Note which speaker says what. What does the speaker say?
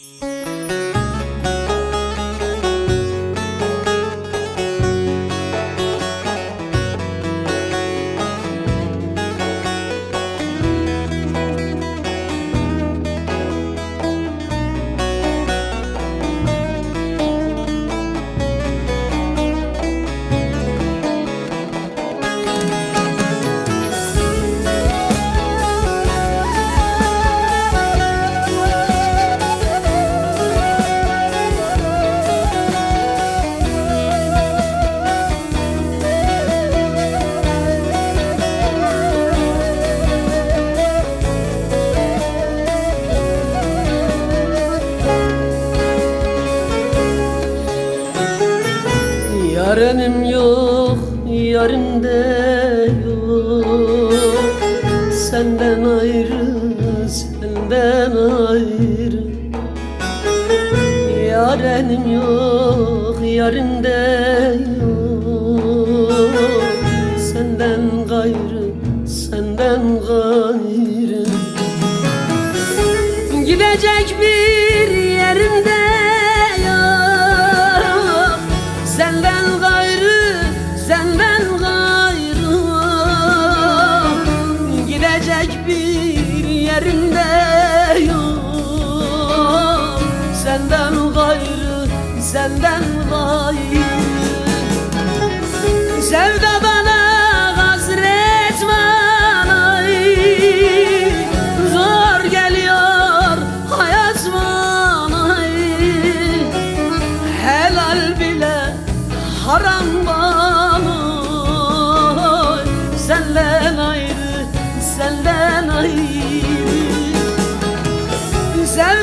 Speaker 1: Mm-hmm. Yarenim yok, yarın de yok. Senden ayrı, senden ayrı. Yarenim yok, yarın de yok. Senden gayrı, senden gayrı. Gidecek bir yerinde Gidecek bir yerinde yok. Senden gayrı, senden gayrı. Sevda bana hasret bana Zor geliyor hayat bana Helal bile haram bana Sevda